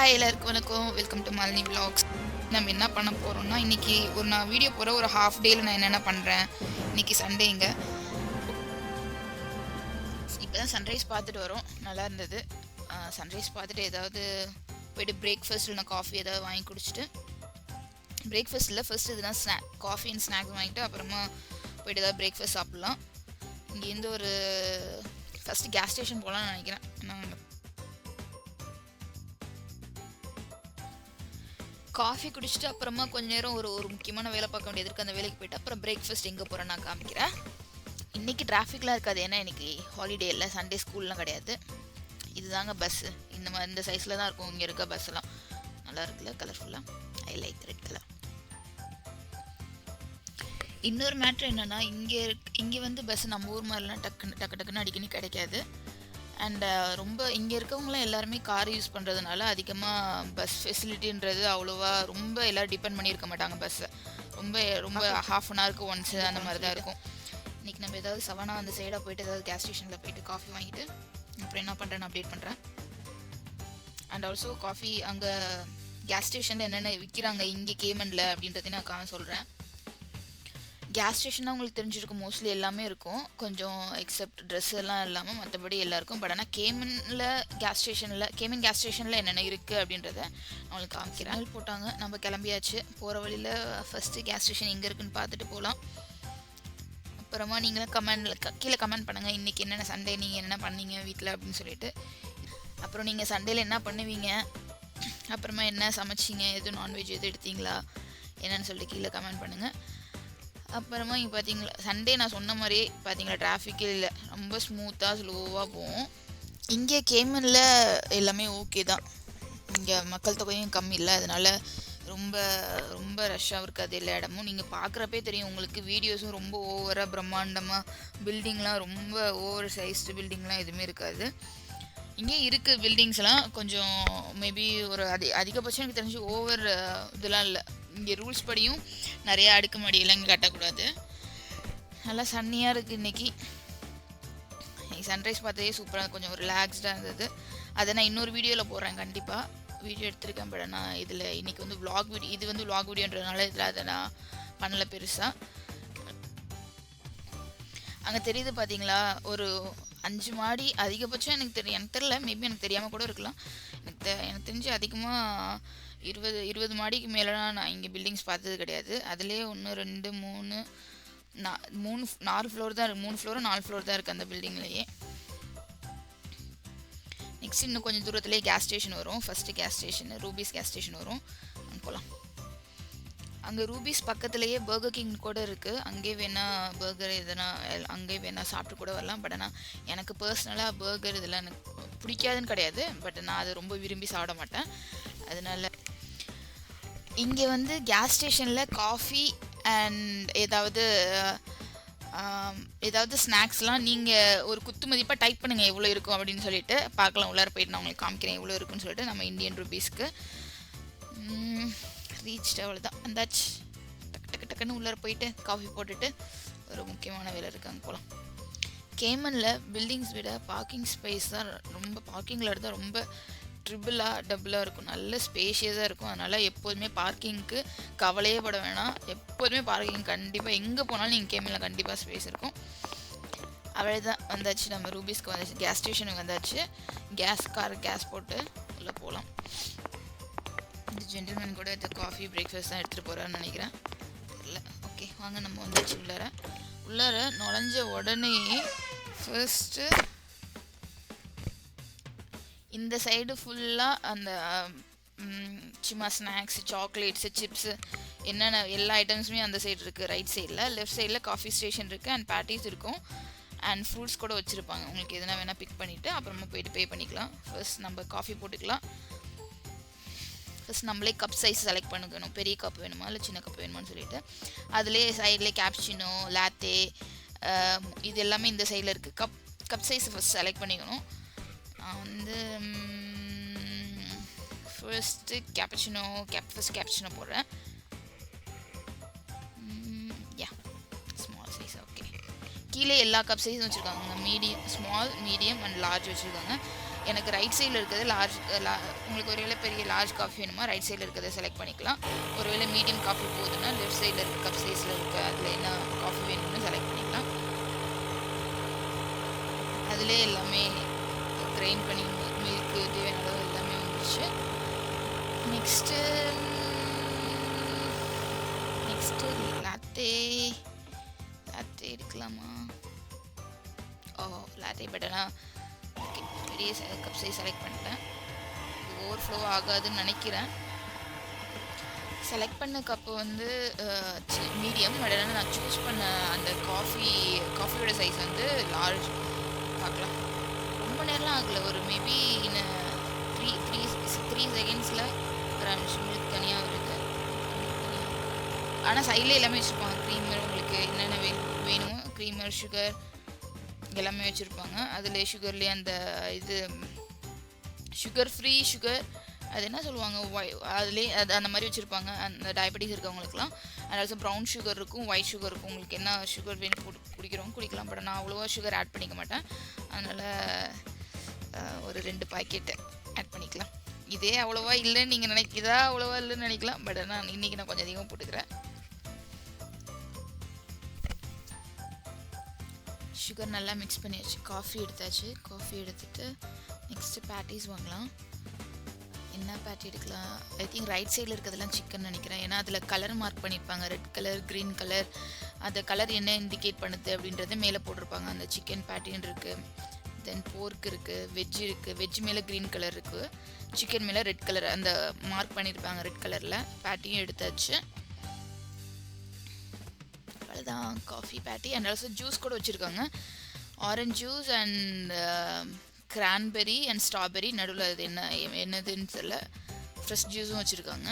Hi எல்லாருக்கும் வணக்கம் welcome to Malini vlogs. நம்ம என்ன பண்ண போகிறோம்னா இன்றைக்கி ஒரு நான் வீடியோ போகிற ஒரு ஹாஃப் டேயில் நான் என்னென்ன பண்ணுறேன் இன்றைக்கி சண்டேங்க இப்போ தான் சன்ரைஸ் பார்த்துட்டு வரோம். நல்லா இருந்தது. சன்ரைஸ் பார்த்துட்டு ஏதாவது போயிட்டு பிரேக்ஃபாஸ்ட் இல்லைனா காஃபி ஏதாவது வாங்கி குடிச்சிட்டு பிரேக்ஃபாஸ்ட்டில் ஃபர்ஸ்ட் இதுதான் ஸ்நாக் காஃபி அண்ட் ஸ்நாக்ஸ் வாங்கிட்டு அப்புறமா போயிட்டு ஏதாவது பிரேக்ஃபாஸ்ட் சாப்பிட்லாம். இங்கேருந்து ஒரு ஃபஸ்ட்டு கேஸ் ஸ்டேஷன் போகலான்னு நினைக்கிறேன். நான் காஃபி குடிச்சிட்டு அப்புறமா கொஞ்ச நேரம் ஒரு ஒரு முக்கியமான வேலை பார்க்க வேண்டியது இருக்குது அந்த வேலைக்கு போயிட்டு அப்புறம் பிரேக்ஃபாஸ்ட் எங்கே போகிறேன் நான் காமிக்கிறேன். இன்றைக்கி டிராஃபிக்லாம் இருக்காது. ஏன்னா இன்னைக்கு ஹாலிடே இல்லை. சண்டே ஸ்கூல்லாம் கிடையாது. இதுதாங்க பஸ்ஸு இந்த மாதிரி இந்த சைஸில் தான் இருக்கும். இங்கே இருக்க பஸ்ஸெல்லாம் நல்லா இருக்குல்ல? கலர்ஃபுல்லாக ஐ லைக் ரெட் கலர் இன்னொரு மேட்ரு என்னென்னா இங்கே இங்கே வந்து பஸ் நம்ம ஊர் மாதிரிலாம் டக்குன்னு டக்கு டக்குன்னு அடிக்கடி கிடைக்காது. அண்ட் uh, ரொம்ப இங்கே இருக்கவங்களாம் எல்லாருமே கார் யூஸ் பண்ணுறதுனால அதிகமாக பஸ் ஃபெசிலிட்டின்றது அவ்வளோவா ரொம்ப எல்லோரும் டிபெண்ட் பண்ணியிருக்க மாட்டாங்க பஸ்ஸை ரொம்ப ரொம்ப ஹாஃப் அன் ஹவருக்கு ஒன்ஸு அந்த மாதிரி தான் இருக்கும். இன்றைக்கி நம்ம ஏதாவது சவனா அந்த சைடாக போயிட்டு ஏதாவது கேஸ் ஸ்டேஷனில் போயிட்டு காஃபி வாங்கிட்டு அப்புறம் என்ன பண்ணுறேன்னு அப்டேட் பண்ணுறேன் அண்ட் ஆல்சோ காஃபி அங்கே கேஸ் ஸ்டேஷனில் என்னென்ன விற்கிறாங்க இங்கே கேமனில் அப்படின்றதையும் நான் காண சொல்கிறேன் கேஸ் ஸ்டேஷன் உங்களுக்கு தெரிஞ்சிருக்கும். மோஸ்ட்லி எல்லாமே இருக்கும். கொஞ்சம் எக்ஸப்ட் ட்ரெஸ் எல்லாம் இல்லாமல் மற்றபடி எல்லாருக்கும். பட் ஆனால் கேமனில் கேஸ் ஸ்டேஷனில் கேமன் கேஸ் ஸ்டேஷனில் என்னென்ன இருக்குது அப்படின்றத அவங்களுக்கு காமிக்கிறேன். போட்டாங்க. நம்ம கிளம்பியாச்சு. போகிற வழியில் ஃபஸ்ட்டு கேஸ் ஸ்டேஷன் எங்கே இருக்குன்னு பார்த்துட்டு போகலாம் அப்புறமா நீங்களும் கமெண்டில் கீழே கமெண்ட் பண்ணுங்கள் இன்றைக்கி என்னென்ன சண்டே நீங்கள் என்ன பண்ணீங்க வீட்டில் அப்படின்னு சொல்லிட்டு. அப்புறம் நீங்கள் சண்டேல என்ன பண்ணுவீங்க? அப்புறமா என்ன சமைச்சிங்க? எதுவும் நான்வெஜ் எதுவும் எடுத்தீங்களா? என்னன்னு சொல்லிட்டு கீழே கமெண்ட் பண்ணுங்கள் அப்புறமா இங்கே பார்த்தீங்களா சண்டே நான் சொன்ன மாதிரியே பார்த்தீங்களா டிராஃபிக்கே இல்லை. ரொம்ப ஸ்மூத்தாக ஸ்லோவாக போகும். இங்கே கேமனில் எல்லாமே ஓகே தான். இங்கே மக்கள் தொகையும் கம்மி இல்லை அதனால் ரொம்ப ரொம்ப ரஷ்ஷாக இருக்காது எல்லா இடமும். நீங்கள் பார்க்குறப்பே தெரியும் உங்களுக்கு வீடியோஸும் ரொம்ப ஓவராக பிரம்மாண்டமாக பில்டிங்லாம் ரொம்ப ஓவர் சைஸ்டு பில்டிங்லாம் எதுவுமே இருக்காது. இங்கே இருக்குது பில்டிங்ஸ்லாம் கொஞ்சம் மேபி ஒரு அதி அதிகபட்சம் எனக்கு தெரிஞ்சு ஓவர் இதெல்லாம் இல்லை. இங்கே ரூல்ஸ் படியும். நிறையா அடுக்குமாடியெல்லாம் இங்கே கட்டக்கூடாது. நல்லா சன்னியாக இருக்குது இன்றைக்கி சன்ரைஸ் பார்த்ததே சூப்பராக கொஞ்சம் ரிலாக்ஸ்டாக இருந்தது. அதை நான் இன்னொரு வீடியோவில் போடுறேன் கண்டிப்பாக வீடியோ எடுத்திருக்கேன் பட் நான் இதில் இன்றைக்கி வந்து விளாக் வீடியோ இது வந்து விளாக் வீடியோன்றதுனால இதில் அதை நான் பண்ணலை பெருசாக அங்கே தெரியுது பார்த்தீங்களா ஒரு அஞ்சு மாடி அதிகபட்சம் எனக்கு தெரியும் எனக்கு தெரில மேபி எனக்கு தெரியாமல் கூட இருக்கலாம். எனக்கு தெ எனக்கு தெரிஞ்சு அதிகமாக இருபது இருபது மாடிக்கு மேலெலாம் நான் இங்கே பில்டிங்ஸ் பார்த்தது கிடையாது. அதுலேயே ஒன்று ரெண்டு மூணு நா மூணு நாலு ஃப்ளோர் தான் இருக்குது மூணு ஃப்ளோரும் நாலு ஃப்ளோர் தான் இருக்குது அந்த பில்டிங்லேயே நெக்ஸ்ட் இன்னும் கொஞ்சம் தூரத்துலேயே கேஸ் ஸ்டேஷன் வரும். First gas station Rubis gas station வரும். போகலாம் அங்கே ரூபீஸ் பக்கத்துலேயே பர்கர் கிங் கூட இருக்குது அங்கே வேணால் பர்கர் எதனா அங்கே வேணால் சாப்பிட்டு கூட வரலாம். பட் ஆனால் எனக்கு பர்சனலாக பர்கர் இதெல்லாம் எனக்கு பிடிக்காதுன்னு கிடையாது. பட் நான் அதை ரொம்ப விரும்பி சாப்பிட மாட்டேன். அதனால இங்கே வந்து கேஸ் ஸ்டேஷனில் காஃபி அண்ட் ஏதாவது ஏதாவது ஸ்நாக்ஸ்லாம் நீங்கள் ஒரு குத்து மதிப்பாக டைப் பண்ணுங்கள் எவ்வளோ இருக்கும் அப்படின்னு சொல்லிட்டு பார்க்கலாம். உள்ளார போயிட்டு நான் உங்களுக்கு காமிக்கிறேன். எவ்வளோ இருக்குன்னு சொல்லிட்டு நம்ம இந்தியன் ருபீஸ்க்கு ரீச் அவ்வளோதான் அந்தாச்சு டக்கு டக்கு டக்குன்னு உள்ளார போயிட்டு காஃபி போட்டுட்டு ஒரு முக்கியமான வேலை இருக்கு அங்கே போகலாம் கேமனில் பில்டிங்ஸ் விட பார்க்கிங் ஸ்பேஸ் தான் ரொம்ப பார்க்கிங்கில் இருந்தால் ரொம்ப ட்ரிபிளாக டபுளாக இருக்கும். நல்ல ஸ்பேஷியஸாக இருக்கும். அதனால் எப்போதுமே பார்க்கிங்க்கு கவலையே பட வேணாம். எப்போதுமே பார்க்கிங் கண்டிப்பாக எங்கே போனாலும் நீங்கள் கேமனில் கண்டிப்பாக ஸ்பேஸ் இருக்கும். அவ்வளோதான் வந்தாச்சு நம்ம ரூபீஸ்க்கு வந்தாச்சு. கேஸ் ஸ்டேஷனுக்கு வந்தாச்சு. கேஸ் கார் கேஸ் போட்டு உள்ளே போகலாம் இந்த ஜென்டில்மேன் கூட இது காஃபி பிரேக்ஃபாஸ்ட் தான் எடுத்துகிட்டு போகிறான்னு நினைக்கிறேன். தெரியல ஓகே வாங்க நம்ம வந்துச்சு உள்ளார. உள்ளார நுழைஞ்ச உடனே ஃபர்ஸ்ட்டு இந்த சைடு ஃபுல்லாக அந்த சும்மா ஸ்நாக்ஸ் சாக்லேட்ஸு சிப்ஸு என்னென்ன எல்லா ஐட்டம்ஸுமே அந்த சைடு இருக்குது ரைட் சைடில் லெஃப்ட் சைடில் காஃபி ஸ்டேஷன் இருக்குது அண்ட் பேட்டிஸ் இருக்கும். அண்ட் ஃப்ரூட்ஸ் கூட வச்சுருப்பாங்க. உங்களுக்கு எதுனா வேணால் பிக் பண்ணிவிட்டு அப்புறமா போயிட்டு பே பண்ணிக்கலாம். ஃபர்ஸ்ட் நம்ம காஃபி போட்டுக்கலாம். ஃபஸ்ட் நம்மளே கப் சைஸ் செலக்ட் பண்ணிக்கணும். பெரிய கப் வேணுமா இல்லை சின்ன கப் வேணுமான்னு சொல்லிட்டு. அதுலேயே சைட்லேயே கேப்ஷினோ லாத்தே இது எல்லாமே இந்த சைடில் இருக்குது cup cup size first select பண்ணிக்கணும். நான் வந்து first cappuccino cap first cappuccino போடுறேன். யா ஸ்மால் சைஸ் ஓகே கீழே எல்லா கப் சைஸும் வச்சுருக்காங்க. Medium small medium and large வச்சுருக்காங்க. எனக்கு ரைட் சைடில் இருக்கிறது லார்ஜ் லா உங்களுக்கு ஒருவேளை பெரிய லார்ஜ் காஃபி வேணுமா ரைட் சைடில் இருக்கிறத செலக்ட் பண்ணிக்கலாம். ஒருவேளை மீடியம் காஃபி போகுதுன்னா லெஃப்ட் சைடில் இருக்க கப் சைஸில் இருக்க அதில் என்ன காஃபி வேணும்னு செலக்ட் பண்ணிக்கலாம். அதிலே எல்லாமே கிரைண்ட் பண்ணி மில்க்கு தேவையான அளவு எல்லாமே வந்துருச்சு. நெக்ஸ்ட்டு நெக்ஸ்ட்டு லாத்தே லாத்தே எடுக்கலாமா? ஓ லாத்தே பட்டனா ஓகே கப் சைஸ் செலக்ட் பண்ணிட்டேன். இது ஓவர் ஃப்ளோ ஆகாதுன்னு நினைக்கிறேன். செலக்ட் பண்ண கப்பு வந்து மீடியம் பட் ஆனால் நான் சூஸ் பண்ண அந்த காஃபி காஃபியோட சைஸ் வந்து லார்ஜ் பார்க்கலாம். ரொம்ப நேரம்லாம் ஆகலை. ஒரு மேபி இன்னும் த்ரீ த்ரீ த்ரீ செகண்ட்ஸில் ஒரு அஞ்சு மில்க் தனியாக வருது. ஆனால் சைடில் எல்லாமே வச்சுருப்பாங்க. க்ரீமர் உங்களுக்கு என்னென்ன வே வேணுமோ க்ரீமர் சுகர் எல்லாமே வச்சுருப்பாங்க. அதில் சுகர்லேயே அந்த இது சுகர் ஃப்ரீ சுகர் அது என்ன சொல்லுவாங்க? ஒய் அதுலேயே அது அந்த மாதிரி வச்சுருப்பாங்க. அந்த டயபெட்டிஸ் இருக்கவங்களுக்குலாம் அதாவது ப்ரௌன் சுகர் இருக்கும் ஒயிட் சுகர் இருக்கும். உங்களுக்கு என்ன சுகர் வேணும் குடி குடிக்கிறோம் குடிக்கலாம். பட் நான் அவ்வளோவா சுகர் ஆட் பண்ணிக்க மாட்டேன். அதனால் ஒரு ரெண்டு பாக்கெட்டு ஆட் பண்ணிக்கலாம். இதே அவ்வளோவா இல்லைன்னு நீங்கள் நினைக்க இதா அவ்வளோவா இல்லைன்னு நினைக்கலாம். பட் நான் இன்றைக்கி நான் கொஞ்சம் அதிகமாக போட்டுக்கிறேன். சுகர் நல்லா மிக்ஸ் பண்ணியாச்சு காஃபி எடுத்தாச்சு. காஃபி எடுத்துட்டு நெக்ஸ்ட்டு பேட்டிஸ் வாங்கலாம். என்ன பேட்டி எடுக்கலாம்? ஐ திங்க் ரைட் சைடில் இருக்கிறதெல்லாம் சிக்கன் நினைக்கிறேன். ஏன்னா அதில் கலர் மார்க் பண்ணியிருப்பாங்க ரெட் கலர் க்ரீன் கலர் அந்த கலர் என்ன இண்டிகேட் பண்ணுது அப்படின்றத மேலே போட்டிருப்பாங்க. அந்த சிக்கன் பேட்டின்னு இருக்குது தென் போர்க் இருக்குது வெஜ் இருக்குது வெஜ் மேலே க்ரீன் கலர் இருக்குது சிக்கன் மேலே ரெட் கலர் அந்த மார்க் பண்ணியிருப்பாங்க ரெட் கலரில் பேட்டியும் எடுத்தாச்சு. அவ்வளோதான் காஃபி பேட்டி அண்ட் ஆல்சோ ஜூஸ் கூட வச்சுருக்காங்க. Orange juice and cranberry and strawberry நடுவில் அது என்ன என்னதுன்னு தெரியல. ஃப்ரெஷ் ஜூஸும் வச்சுருக்காங்க.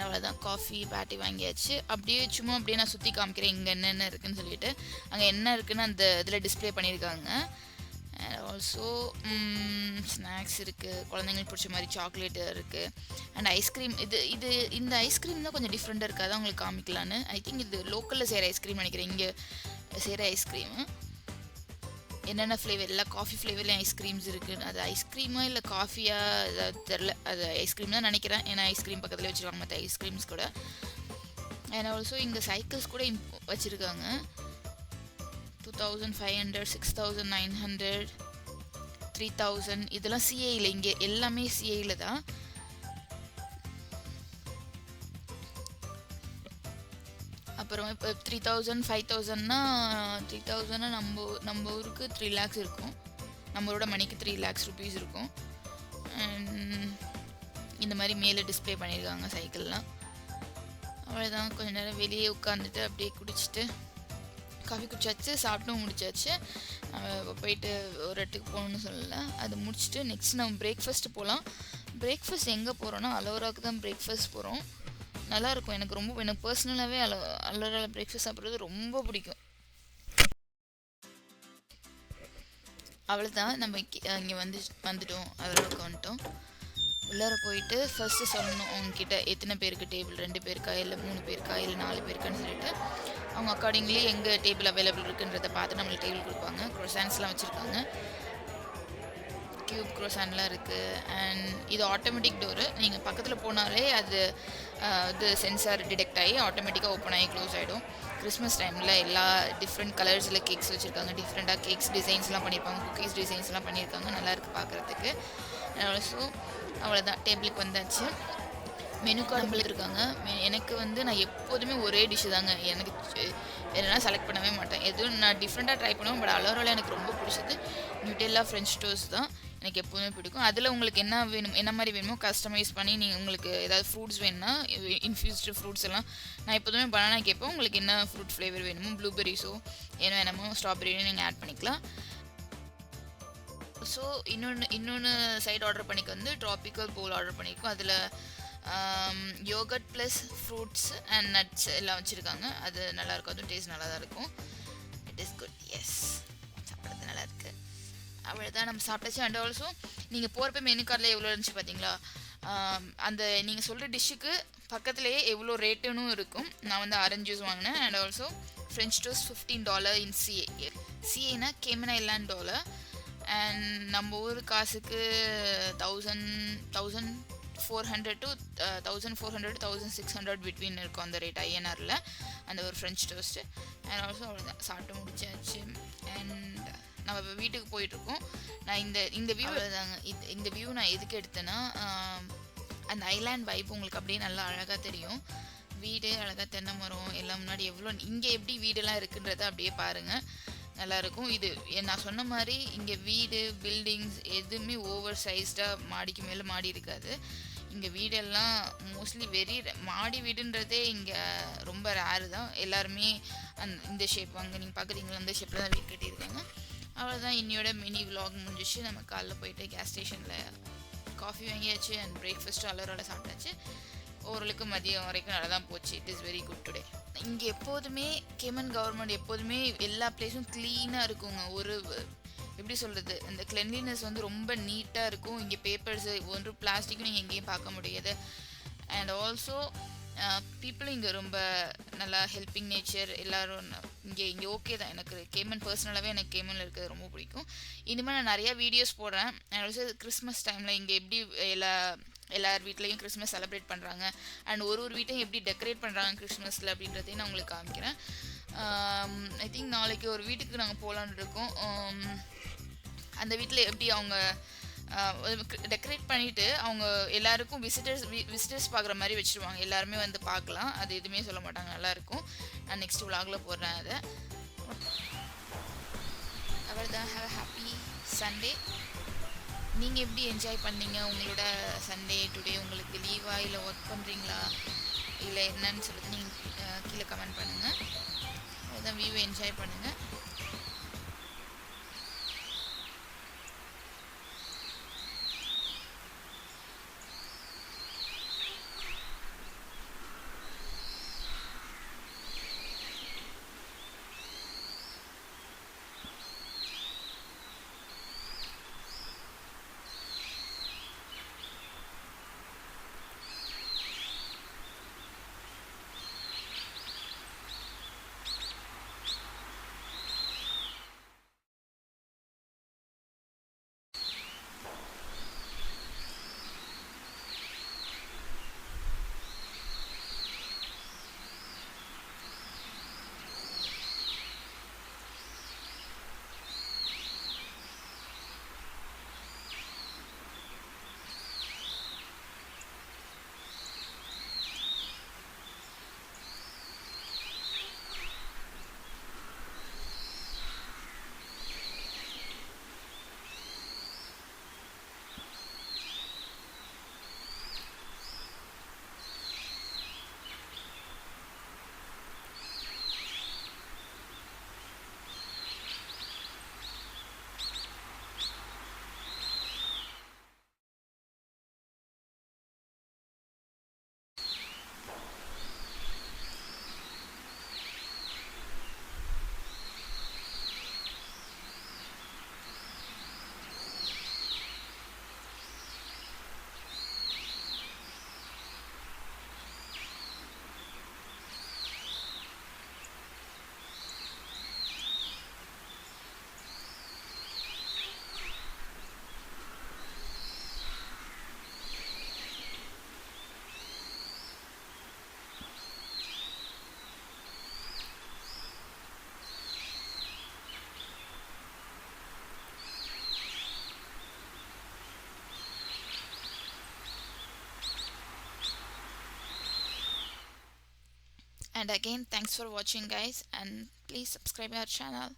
அவ்வளோதான் காஃபி பேட்டி வாங்கியாச்சு. அப்படியே சும்மா அப்படியே நான் சுற்றி காமிக்கிறேன் இங்கே என்னென்ன இருக்குன்னு சொல்லிட்டு. அங்கே என்ன இருக்குதுன்னு அந்த இதில் டிஸ்பிளே பண்ணியிருக்காங்க. ஆல்சோ ஸ்நாக்ஸ் இருக்குது குழந்தைங்களுக்கு பிடிச்ச மாதிரி சாக்லேட் இருக்குது அண்ட் ஐஸ்கிரீம் இது இது இந்த ஐஸ்கிரீம் தான் கொஞ்சம் டிஃப்ரெண்ட்டாக இருக்குது அதான் உங்களுக்கு காமிக்கலான்னு. ஐ திங்க் இது லோக்கலில் செய்கிற ஐஸ்கிரீம் நினைக்கிறேன். இங்கே செய்கிற ஐஸ்கிரீமு என்னென்ன ஃப்ளேவர் எல்லா காஃபி ஃப்ளேவர்லேயும் ஐஸ்கிரீம்ஸ் இருக்குது அது ஐஸ்கிரீமா இல்லை காஃபியா ஏதாவது தெரில அது ஐஸ்கிரீம் தான் நினைக்கிறேன். ஏன்னா ஐஸ்கிரீம் பக்கத்தில் வச்சுருக்காங்க மற்ற ஐஸ்கிரீம்ஸ் கூட. அண்ட் ஆல்சோ இங்கே சைக்கிள்ஸ் கூட வச்சுருக்காங்க. Thousand five hundred six thousand nine hundred three thousand இதெல்லாம் சிஐயில் இங்கே எல்லாமே சிஐயில் தான். அப்புறம் இப்போ த்ரீ தௌசண்ட் ஃபைவ் தௌசண்ட்னா த்ரீ தௌசண்ட்னா நம்ம நம்ம ஊருக்கு த்ரீ லேக்ஸ் இருக்கும். நம்மளோட மணிக்கு த்ரீ லேக்ஸ் ருபீஸ் இருக்கும். இந்த மாதிரி மேலே டிஸ்பிளே பண்ணியிருக்காங்க சைக்கிள்லாம் அவ்வளோதான் கொஞ்ச நேரம் வெளியே உட்காந்துட்டு அப்படியே குடிச்சிட்டு காஃபி குடிச்சாச்சு சாப்பிட்டும் முடிச்சாச்சு. போயிட்டு ஒரு இடத்துக்கு போகணுன்னு சொல்லலை. அது முடிச்சுட்டு நெக்ஸ்ட் நம்ம பிரேக்ஃபாஸ்ட் போகலாம் பிரேக்ஃபாஸ்ட் எங்கே போகிறோன்னா அலோராவுக்கு தான் பிரேக்ஃபாஸ்ட் போகிறோம் நல்லாயிருக்கும் எனக்கு ரொம்ப எனக்கு பர்சனலாகவே அலோ அலோராவில் பிரேக்ஃபாஸ்ட் சாப்பிட்றது ரொம்ப பிடிக்கும். அவ்வளோதான் நம்ம இங்கே வந்து வந்துட்டோம். அலோராவுக்கு வந்துட்டோம் உள்ளார போயிட்டு ஃபஸ்ட்டு சொல்லணும். அவங்கக்கிட்ட எத்தனை பேருக்கு டேபிள் ரெண்டு பேருக்கா? இல்லை மூணு பேருக்கா? இல்லை நாலு பேருக்கான்னு சொல்லிட்டு அவங்க அக்கார்டிங்லி எங்கே டேபிள் அவைலபிள் இருக்குன்றதை பார்த்து நம்மளுக்கு டேபிள் கொடுப்பாங்க. குரோசான்ஸ்லாம் வச்சுருக்காங்க. க்யூப் குரோசான்லாம் இருக்குது அண்ட் இது ஆட்டோமேட்டிக் டோரு நீங்கள் பக்கத்தில் போனாலே அது இது சென்சார் டிடெக்ட் ஆகி ஆட்டோமேட்டிக்காக ஓப்பன் ஆகி க்ளோஸ் ஆகிடும் கிறிஸ்மஸ் டைமில் எல்லா டிஃப்ரெண்ட் கலர்ஸில் கேக்ஸ் வச்சுருக்காங்க. டிஃப்ரெண்ட்டாக கேக்ஸ் டிசைன்ஸ்லாம் பண்ணியிருப்பாங்க குக்கீஸ் டிசைன்ஸ்லாம் பண்ணியிருக்காங்க நல்லாயிருக்கு பார்க்குறதுக்கு. ஸோ அவ்வளோதான் டேபிளுக்கு வந்தாச்சு. மெனு கார்டு கொடுத்துருக்காங்க. எனக்கு வந்து நான் எப்போதுமே ஒரே டிஷ்ஷு தாங்க. எனக்கு என்னென்னா செலக்ட் பண்ணவே மாட்டேன். எதுவும் நான் டிஃப்ரெண்ட்டாக ட்ரை பண்ணுவேன் பட் அலோராவில் எனக்கு ரொம்ப பிடிச்சது நியூட்டெல்லா ஃப்ரெஞ்ச் டோஸ் தான். எனக்கு எப்போதுமே பிடிக்கும். அதில் உங்களுக்கு என்ன வேணும் என்ன மாதிரி வேணுமோ கஸ்டமைஸ் பண்ணி நீங்கள் உங்களுக்கு ஏதாவது ஃப்ரூட்ஸ் வேணும்னா இன்ஃப்யூஸ்டு ஃப்ரூட்ஸ் எல்லாம் நான் எப்போதுமே பனானா கேட்பேன் உங்களுக்கு என்ன ஃப்ரூட் ஃப்ளேவர் வேணுமோ ப்ளூபெரிஸோ என்ன வேணுமோ ஸ்ட்ராபெரியும் நீங்கள் ஆட் பண்ணிக்கலாம். ஸோ இன்னொன்று இன்னொன்று சைடு ஆர்டர் பண்ணிக்க வந்து ட்ராபிக்கல் போல் ஆர்டர் பண்ணியிருக்கோம் அதில் yogurt plus fruits and nuts எல்லாம் வச்சுருக்காங்க. அது நல்லாயிருக்கும். அதுவும் டேஸ்ட் நல்லா தான் இருக்கும். இட் இஸ் குட் எஸ் சாப்பிட்றது நல்லா இருக்குது அவ்வளோதான் நம்ம சாப்பிட்டாச்சு. அண்ட் ஆல்சோ நீங்கள் போகிறப்ப மெனு கார்டில் எவ்வளோ இருந்துச்சு பார்த்தீங்களா அந்த நீங்கள் சொல்கிற டிஷ்ஷுக்கு பக்கத்துலேயே எவ்வளோ ரேட்டுன்னு இருக்கும். நான் வந்து ஆரஞ்சு ஜூஸ் வாங்கினேன். And also French toast fifteen dollar in CA சிஏனா கேமனா இல்லான் டாலர் அண்ட் நம்ம ஊர் காசுக்கு thousand thousand four hundred to thousand four hundred thousand six hundred between இருக்கும் அந்த ரேட் ஐஎன்ஆரில் அந்த ஒரு ஃப்ரெஞ்ச் டோஸ்ட்டு அண்ட் ஆல்சோ அவ்வளோதான் சாப்பிட்டு முடிச்சாச்சு. அண்ட் நம்ம இப்போ வீட்டுக்கு போயிட்டுருக்கோம். நான் இந்த இந்த வியூ தாங்க இந்த இந்த வியூ நான் எதுக்கு எடுத்தேன்னா அந்த ஐலாண்ட் வைப் உங்களுக்கு அப்படியே நல்லா அழகாக தெரியும். வீடு அழகாக தென்னை மரம் எல்லாம் முன்னாடி எவ்வளோ இங்கே எப்படி வீடெல்லாம் இருக்குன்றதை அப்படியே பாருங்கள் நல்லாயிருக்கும் இது நான் சொன்ன மாதிரி இங்கே வீடு பில்டிங்ஸ் எதுவுமே ஓவர் சைஸ்டாக மாடிக்கு மேலே மாடி இருக்காது. இங்கே வீடெல்லாம் மோஸ்ட்லி வெரி மாடி வீடுன்றதே இங்கே ரொம்ப ரேரு தான். எல்லாருமே அந் இந்த ஷேப் அங்கே நீங்கள் பார்க்குறீங்களா அந்த ஷேப்பில் தான் வீடு கட்டியிருக்காங்க. அவ்வளோதான் இன்னையோட மினி விலாக் முடிஞ்சிச்சு. நம்ம காலைல போயிட்டு கேஸ் ஸ்டேஷனில் காஃபி வாங்கியாச்சு அண்ட் பிரேக்ஃபாஸ்ட்டும் அலரோட சாப்பிட்டாச்சு. ஓரளவுக்கு மதியம் வரைக்கும் நல்லா தான் போச்சு. It is very good today இங்கே எப்போதுமே கேமன் கவர்மெண்ட் எப்போதுமே எல்லா பிளேஸும் க்ளீனாக இருக்குங்க. ஒரு எப்படி சொல்கிறது அந்த கிளென்லினஸ் வந்து ரொம்ப நீட்டாக இருக்கும். இங்கே பேப்பர்ஸு ஒன்று பிளாஸ்டிக்கும் நீங்கள் எங்கேயும் பார்க்க முடியாது. அண்ட் ஆல்சோ பீப்புளும் இங்கே ரொம்ப நல்லா ஹெல்பிங் நேச்சர் எல்லோரும் இங்கே இங்கே ஓகே தான். எனக்கு கேமன் பர்சனலாகவே எனக்கு கேமனில் இருக்கிறது ரொம்ப பிடிக்கும். இனிமேல் நான் நிறையா வீடியோஸ் போடுறேன். அண்ட் ஆல்சோ கிறிஸ்மஸ் டைமில் இங்கே எப்படி எல்லா எல்லார் வீட்லேயும் கிறிஸ்மஸ் செலிப்ரேட் பண்ணுறாங்க அண்ட் ஒரு ஒரு வீட்டையும் எப்படி டெக்கரேட் பண்ணுறாங்க கிறிஸ்மஸில் அப்படின்றதையும் நான் உங்களுக்கு காமிக்கிறேன். ஐ திங்க் நாளைக்கு ஒரு வீட்டுக்கு நாங்கள் போகலான்னு இருக்கோம். அந்த வீட்டில் எப்படி அவங்க டெக்கரேட் பண்ணிவிட்டு அவங்க எல்லாருக்கும் விசிட்டர்ஸ் விசிட்டர்ஸ் பார்க்குற மாதிரி வச்சுருவாங்க. எல்லாருமே வந்து பார்க்கலாம் அது எதுவுமே சொல்ல மாட்டாங்க. நல்லாயிருக்கும் நான் நெக்ஸ்ட் விலாகில் போடுறேன் அதை. அவர் தான் ஹாவ் ஹாப்பி சண்டே நீங்கள் எப்படி என்ஜாய் பண்ணீங்க? உங்களோட சண்டே டுடே உங்களுக்கு லீவா இல்லை ஒர்க் பண்ணுறீங்களா இல்லை என்னன்னு சொல்லிட்டு நீங்கள் கீழே கமெண்ட் பண்ணுங்கள் அதுதான் வியூ என்ஜாய் பண்ணுங்கள் and again thanks for watching guys and please subscribe our channel